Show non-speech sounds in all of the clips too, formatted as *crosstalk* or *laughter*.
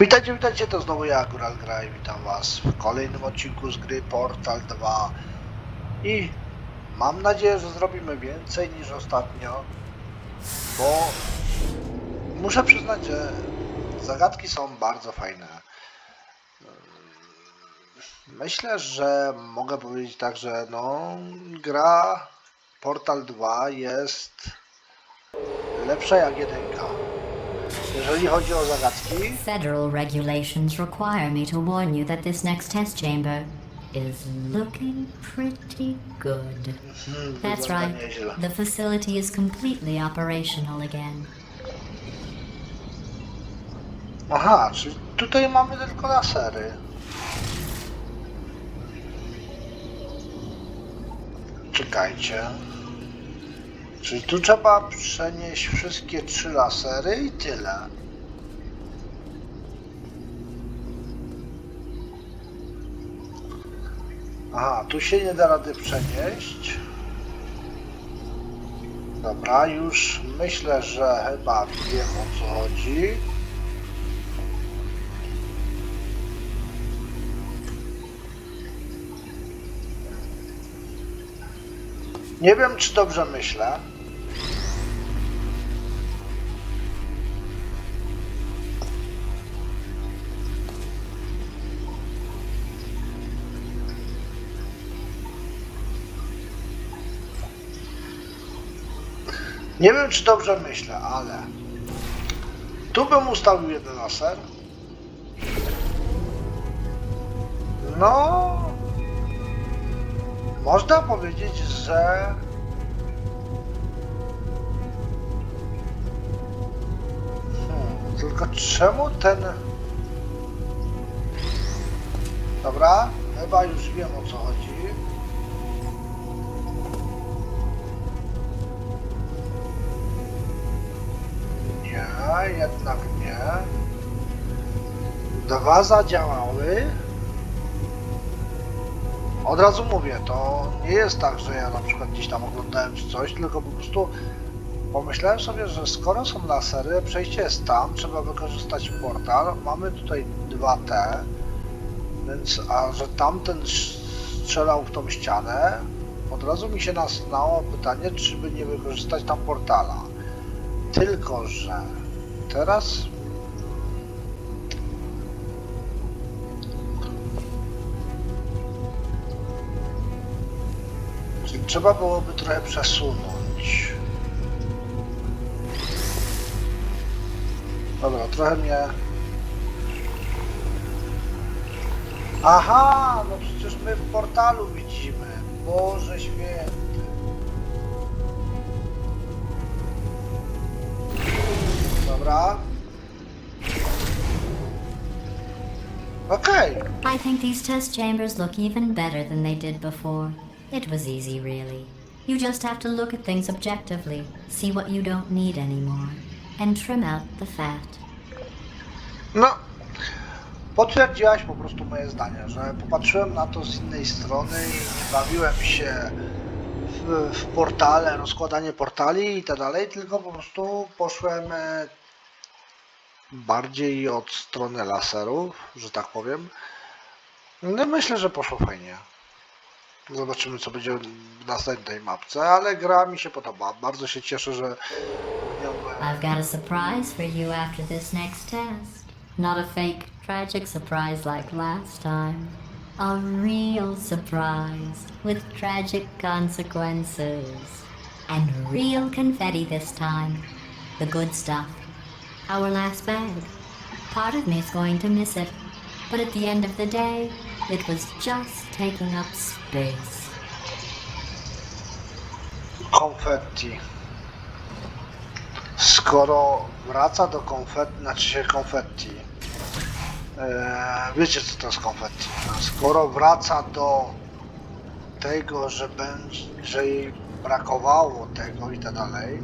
Witajcie, witajcie, to znowu ja, Góral Gra i witam was w kolejnym odcinku z gry Portal 2 i mam nadzieję, że zrobimy więcej niż ostatnio, bo muszę przyznać, że zagadki są bardzo fajne. Myślę, że mogę powiedzieć tak, że no, gra Portal 2 jest lepsza jak jedynka. Jeżeli chodzi o zagadki, Federal regulations require me to warn you that this next test chamber is looking pretty good. hmm, That's wygląda right. nieźle. The facility is completely operational again. Aha, czyli tutaj mamy tylko lasery. Czekajcie. Czyli tu trzeba przenieść wszystkie trzy lasery i tyle. Aha, tu się nie da rady przenieść. Dobra, już myślę, że chyba wiem o co chodzi. Nie wiem, czy dobrze myślę. Nie wiem, czy dobrze myślę, ale tu bym ustawił jeden laser. No, można powiedzieć, że hmm, tylko czemu ten Dobra, chyba już wiem o co chodzi. Nie, jednak nie. Dwa zadziałały. Od razu mówię, to nie jest tak, że ja na przykład gdzieś tam oglądałem czy coś, tylko po prostu pomyślałem sobie, że skoro są lasery, przejście jest tam, trzeba wykorzystać portal. Mamy tutaj 2T, więc a że tamten strzelał w tą ścianę, od razu mi się nasunęło pytanie, czy by nie wykorzystać tam portala. Tylko, że teraz trzeba byłoby trochę przesunąć. Dobra, trochę mnie... Aha, no przecież my w portalu widzimy. Boże święty. Dobra. Okej. I think these test chambers look even better than they did before. It was easy, really. You just have to look at things objectively, see what you don't need anymore, and trim out the fat. No, potwierdziłaś po prostu moje zdanie, że popatrzyłem na to z innej strony i bawiłem się w, w portale, rozkładanie portali i tak dalej, tylko po prostu poszłem e, bardziej od strony laserów, że tak powiem. No myślę, że poszło fajnie. Zobaczymy co będzie w następnej mapce, ale gra mi się podoba. Bardzo się cieszę, że I've got a surprise for you after this next test. Not a fake, tragic surprise like last time. A real surprise with tragic consequences. And real confetti this time. The good stuff. Our last bag. Part of me is going to miss it. But at the end of the day, it was just taking up space. konfetti. Skoro wraca do konfetti, znaczy się konfetti. Eee, wiecie co to jest konfetti? Skoro wraca do tego, że będzie, że jej brakowało tego i tak dalej.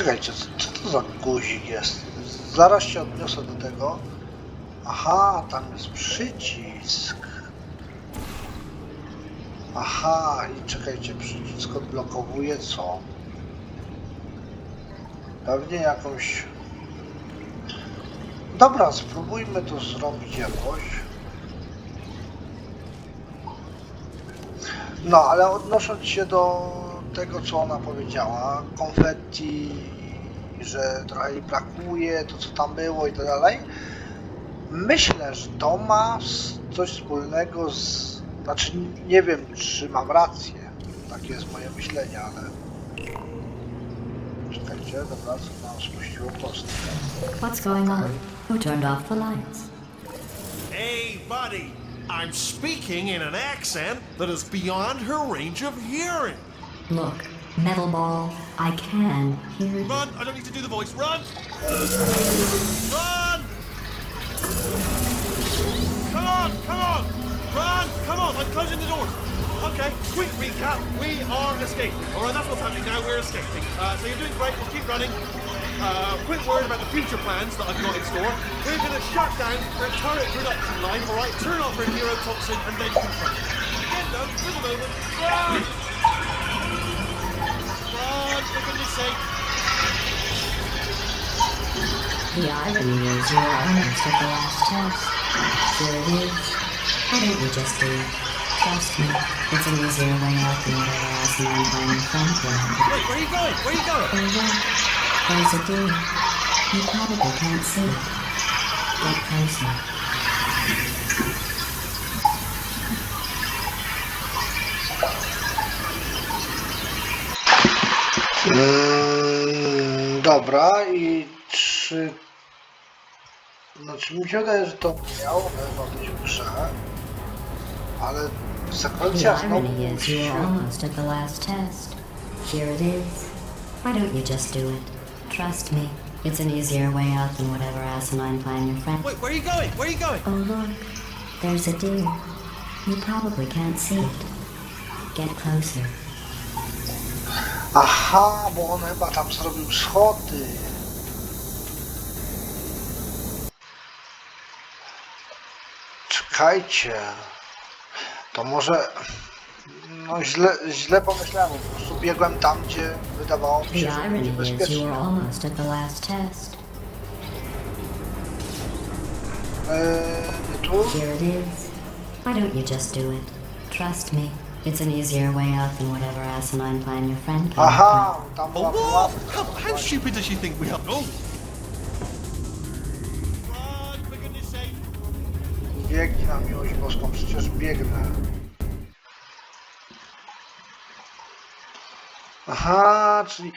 Czekajcie, co, co to za guzik jest? Zaraz się odniosę do tego. Aha, tam jest przycisk. Aha, i czekajcie, przycisk odblokowuje co? Pewnie jakąś... Dobra, spróbujmy to zrobić jakoś. No, ale odnosząc się do tego, co ona powiedziała, konfetti, że trochę jej brakuje, to co tam było i tak dalej, myślę, że to ma coś wspólnego z... Znaczy, nie wiem, czy mam rację. Takie jest moje myślenie, ale... Czekajcie, dobra, co nam spuściło kostkę. What's going on? Who turned off the lights? Hey, buddy. I'm speaking in an accent that is beyond her range of hearing. Look, Metal Ball, I can hear you. Run! I don't need to do the voice. Run! Run! Come on! Come on! Run! Come on! I'm closing the door. Okay, quick recap. We are escaping. All right, that's what's happening now. We're escaping. Uh, so you're doing great. We'll keep running. Uh, quick word about the future plans that I've got in store. We're going to shut down the turret production line. All right, turn off our neurotoxin and then confront. Again, though, the moment, run! For goodness sake! The irony is you were almost at the last test. Here it is. Why don't you just do it? Trust me, it's an easier way out than whatever else man your friend will. Wait, where are you going? Where are you going? Oh look, there's a door. You probably can't see it. Get closer. Mm, dobra, i czy... Znaczy mi się wydaje, że to miało chyba być w grze, ale The sekwencja znowu is się... you were almost at the last test. Here it is. Why don't you just do it? Trust me, it's an easier way out than whatever asinine plan your friend. Wait, where are you going? Where are you going? Oh look, there's a deer. You probably can't see it. Get closer. Aha, bo on chyba tam zrobił schody. Czekajcie. To może... No źle, źle pomyślałem, po prostu biegłem tam, gdzie wydawało mi się, że będzie bezpiecznie. Eee, tu? Here it is. Why don't you just do it? Trust me, it's an easier way out than whatever asinine plan your friend came up Aha, tam Oh, była what? pułapka. How, how stupid does she think we are? Oh! Run, for goodness sake! Biegnij na miłość boską, przecież biegnę. Aha, czyli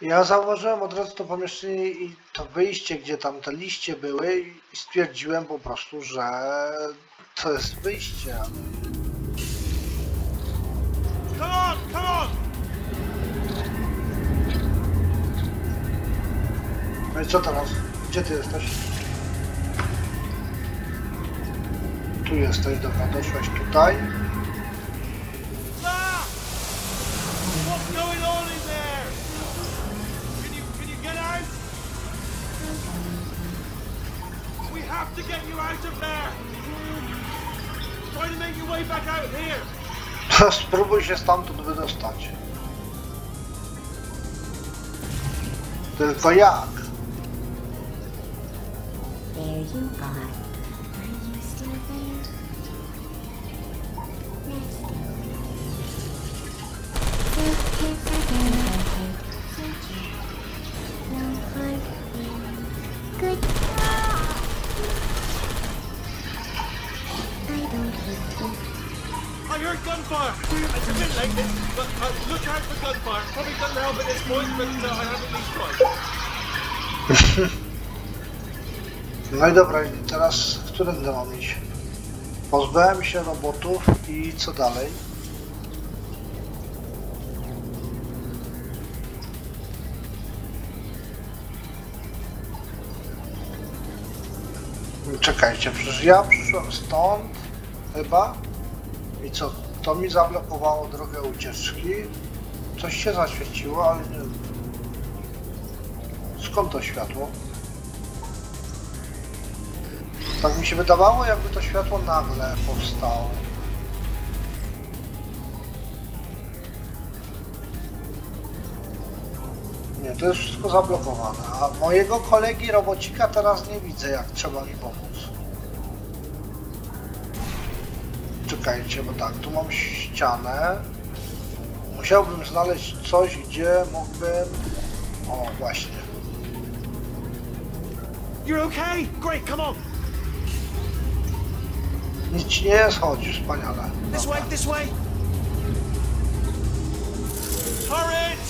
ja zauważyłem od razu to pomieszczenie i to wyjście, gdzie tam te liście były i stwierdziłem po prostu, że to jest wyjście. ale- Come on, come on! No i co teraz? Gdzie ty jesteś? Tu jesteś, dobra, doszłeś tutaj. What's going on in there? Can you, can you get out? We have to get you out of there! Try to make your way back out here! *laughs* Spróbuj się stamtąd wydostać. Tylko jak? There you are. Are you still there? But uh, I. No i dobra, i teraz którędy mam iść? Pozbyłem się robotów i co dalej? Czekajcie, przecież ja przyszłem stąd chyba i co? To mi zablokowało drogę ucieczki. Coś się zaświeciło, ale nie... Skąd to światło? Tak mi się wydawało, jakby to światło nagle powstało. Nie, to jest wszystko zablokowane. A mojego kolegi robocika teraz nie widzę, jak trzeba mi pomóc. Czekajcie, bo tak, tu mam ścianę. Musiałbym znaleźć coś, gdzie mógłbym... O, właśnie. You're okay? Great, come on. Nic ci nie chodź, wspaniale. This way, this way. Turret!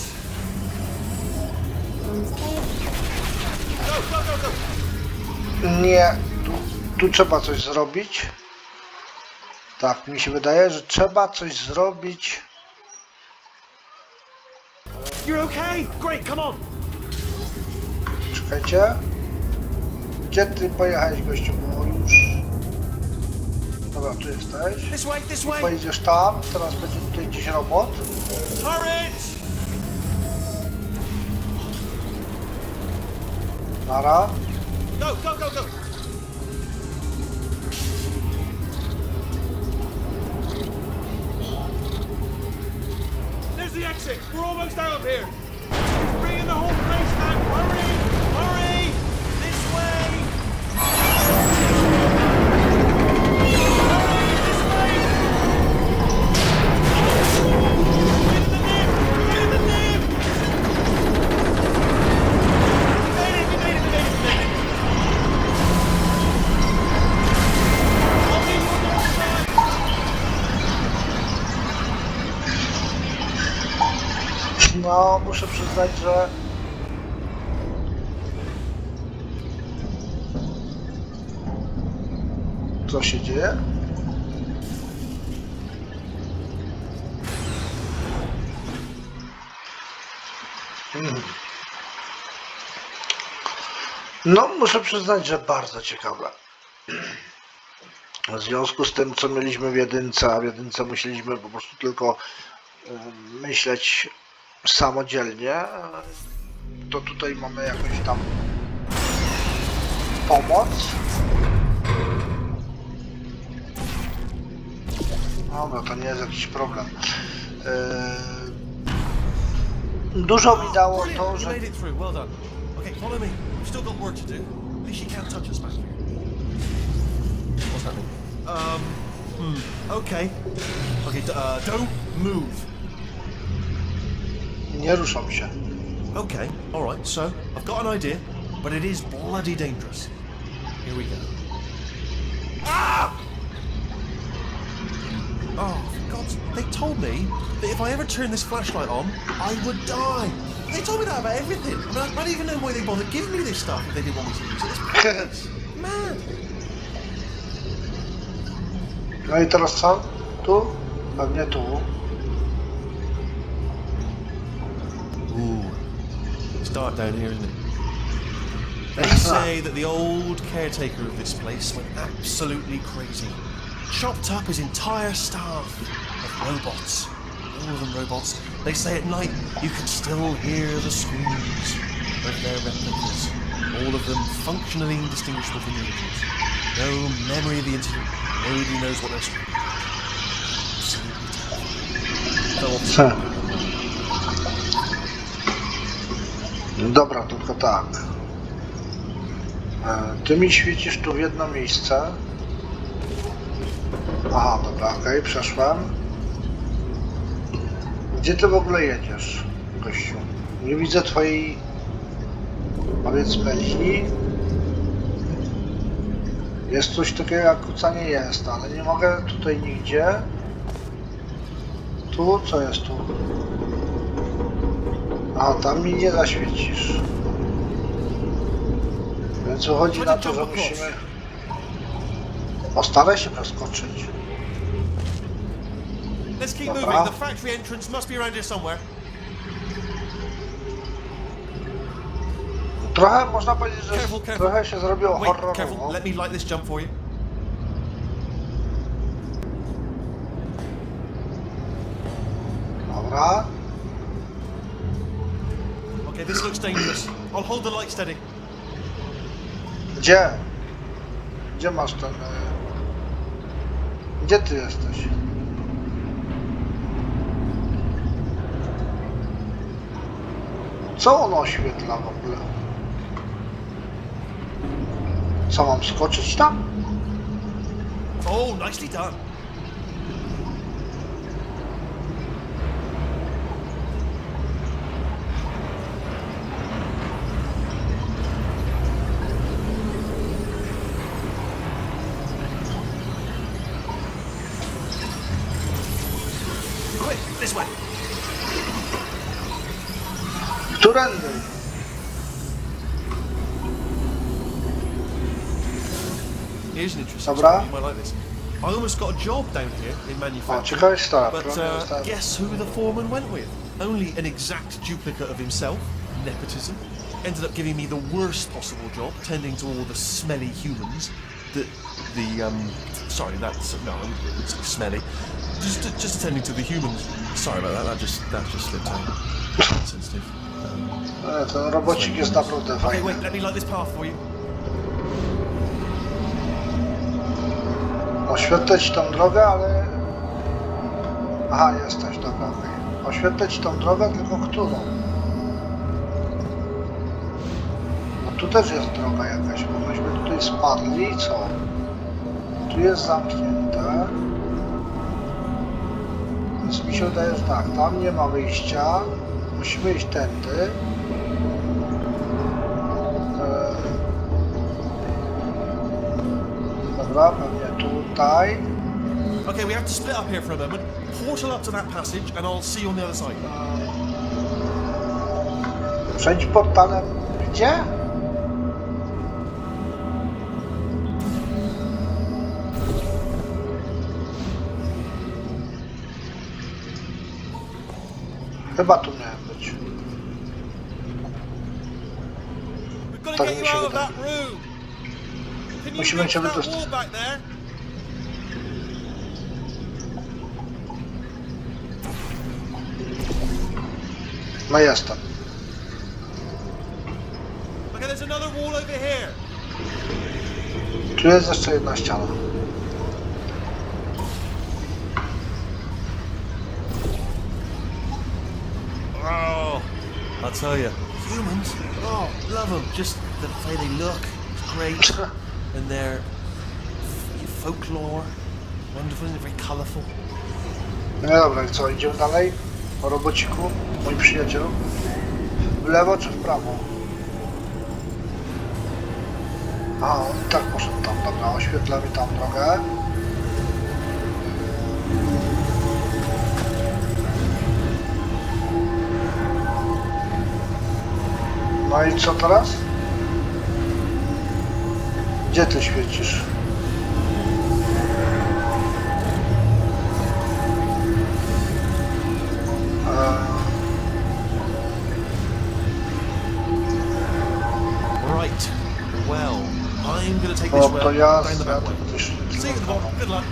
Go, go, go, go. Nie, tu, tu trzeba coś zrobić. Tak, mi się wydaje, że trzeba coś zrobić. You're okay? Great, come on. Czekajcie. Gdzie ty pojechałeś, gościu? Bo już... Dobra, tu jesteś. This way, this way. Pojedziesz tam, teraz będzie tutaj gdzieś robot. Turret! Nara. Go, go, go, go. Exit. We're almost out of here. Bring in the whole place. Hurry! Hurry! No, muszę przyznać, że... Co się dzieje? Mhm. No, muszę przyznać, że bardzo ciekawe. W związku z tym, co mieliśmy w jedynce, a w jedynce musieliśmy po prostu tylko myśleć samodzielnie, to tutaj mamy jakąś tam pomoc. Dobra, to nie jest jakiś problem. Eee, Dużo mi dało to, że? Um. Hmm. Okay. Okay. Uh, don't move. Nie ruszam się. Okay. All right. So I've got an idea, but it is bloody dangerous. Here we go. Ah! Oh, for God's... They told me that if I ever turned this flashlight on, I would die. They told me that about everything. I, mean, I don't even know why they bothered giving me this stuff if they didn't want me to use it. It's. Man. No i teraz co? Tu? It's dark down here, isn't it? *laughs* They say that the old caretaker of this place went absolutely crazy. Chopped up his entire staff of robots. All of them robots. They say at night you can still hear the screams of their replicas. All of them functionally indistinguishable from individuals. No memory of the incident. Nobody knows what they're screaming. Absolutely. Though Dobra, tylko tak. E, Ty mi świecisz tu w jedno miejsce. Aha, dobra, okej, przeszłem. Gdzie ty w ogóle jedziesz, gościu? Nie widzę twojej, powiedzmy, linii. Jest coś takiego jak kucanie jest, ale nie mogę tutaj nigdzie. Tu, co jest tu? A, tam mi nie zaświecisz. Więc wychodzi na to, że musimy... Postaraj się przeskoczyć. Let's keep moving. The factory entrance must be around here somewhere. Trochę można powiedzieć, że Careful, careful. trochę się zrobiło Wait, careful. horrorowo. Let me light this jump for you. Dobra. This looks dangerous. I'll hold the light steady. Gdzie? Gdzie masz ten... e, Gdzie ty jesteś? Co on oświetla w ogóle? Co, mam skoczyć tam? Oh, nicely done. Dobra. story. Like this. I almost got a job down here in manufacturing. ciekawa historia. But uh, guess who the foreman went with? Only an exact duplicate of himself, nepotism. Ended up giving me the worst possible job, tending to all the smelly humans. The, the um, sorry, that's no, it's smelly. Just, just attending to the humans. Sorry about that. That just, that just slipped out. Sensitive. Um, E, Ten robocik jest naprawdę okay, wait. Let me light this path for you. Oświetlę ci tą drogę, ale... Aha, jesteś, dobra, ci tą drogę, tylko którą? No tu też jest droga jakaś, bo myśmy tutaj spadli i co? Tu jest zamknięte. Więc mi się wydaje, że tak, tam nie ma wyjścia. Musimy iść tędy. Eee, Dobra, pewnie tutaj. Okay, we have to split up here for a moment. Portal up to that passage, and I'll see you on the other side. Przejdź portalem gdzie? Chyba tu miałem być. Tak mi się wydaje. Musimy cię that No jestem. Okay, there's another wall over here. Tu jest jeszcze jedna ściana. Oh, I'll tell you, humans. Oh, love them. Just the way they look, it's great, *laughs* and their f- folklore, wonderful and very colourful. No dobra, i co, idziemy dalej? Po robociku, mój przyjaciel. W lewo czy w prawo? A, on i tak poszedł tam, dobra, oświetlamy tam drogę. No i co teraz? Gdzie ty świecisz? To ja down the back.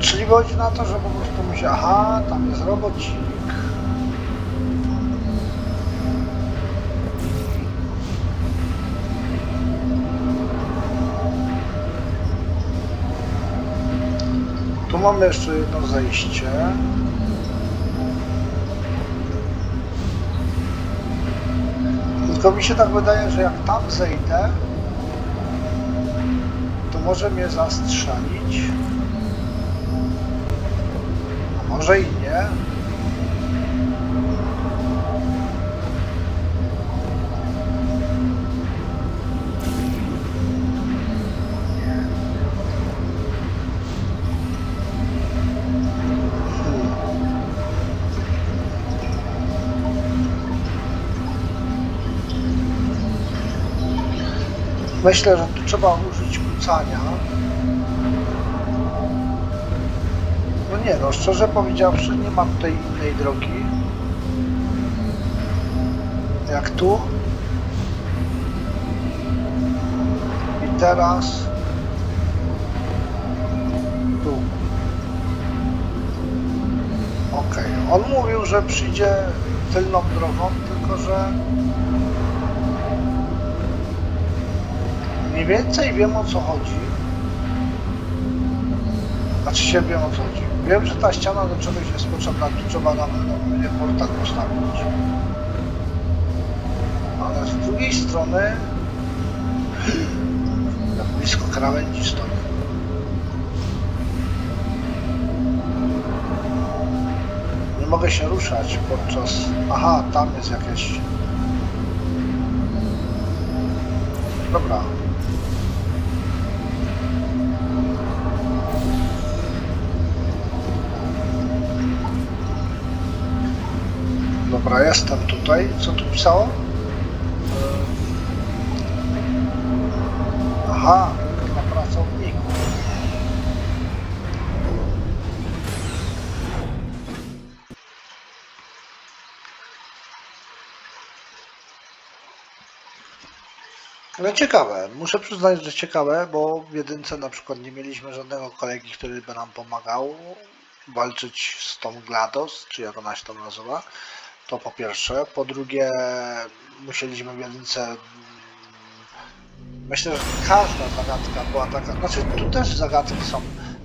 Czyli chodzi na to, że po prostu się... Aha, tam jest robocik. Tu mamy jeszcze jedno zejście. Tylko mi się tak wydaje, że jak tam zejdę, to może mnie zastrzelić. A może i nie. Myślę, że tu trzeba użyć kucania. No nie no, szczerze powiedziawszy, nie ma tutaj innej drogi. Jak tu. I teraz tu. Okej, on mówił, że przyjdzie tylną drogą, tylko że mniej więcej wiem o co chodzi. Znaczy się wiem o co chodzi. Wiem, że ta ściana do czegoś jest potrzebna, tu trzeba nam normalnie portal postawić. Ale z drugiej strony... *clears throat* Jak blisko krawędzi stoi. Nie mogę się ruszać podczas... Aha, tam jest jakieś... Dobra. Dobra, jestem tutaj. Co tu pisało? Aha, dla pracowników. Ale ciekawe, muszę przyznać, że ciekawe, bo w jedynce na przykład nie mieliśmy żadnego kolegi, który by nam pomagał walczyć z tą GLaDOS, czy jak ona się tam nazywa. To po pierwsze. Po drugie, musieliśmy w jedynce. mm, Myślę, że każda zagadka była taka. Znaczy, tu też zagadki są.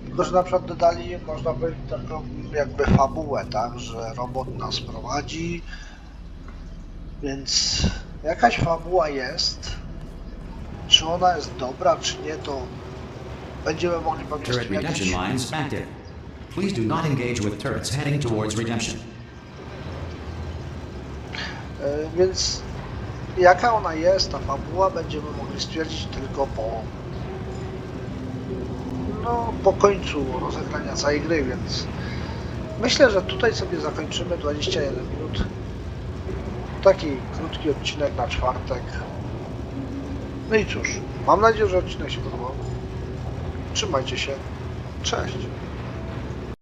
Tylko, że na przykład dodali, można powiedzieć, taką jakby fabułę, tak? Że robot nas prowadzi. Więc jakaś fabuła jest. Czy ona jest dobra, czy nie, to będziemy mogli pewnie Turret jakieś... redemption lines active. Please do not engage with turrets heading towards redemption. E, Więc jaka ona jest, ta fabuła, będziemy mogli stwierdzić tylko po no, po końcu rozegrania całej gry, więc myślę, że tutaj sobie zakończymy 21 minut. Taki krótki odcinek na czwartek. No i cóż, mam nadzieję, że odcinek się podobał. Trzymajcie się. Cześć.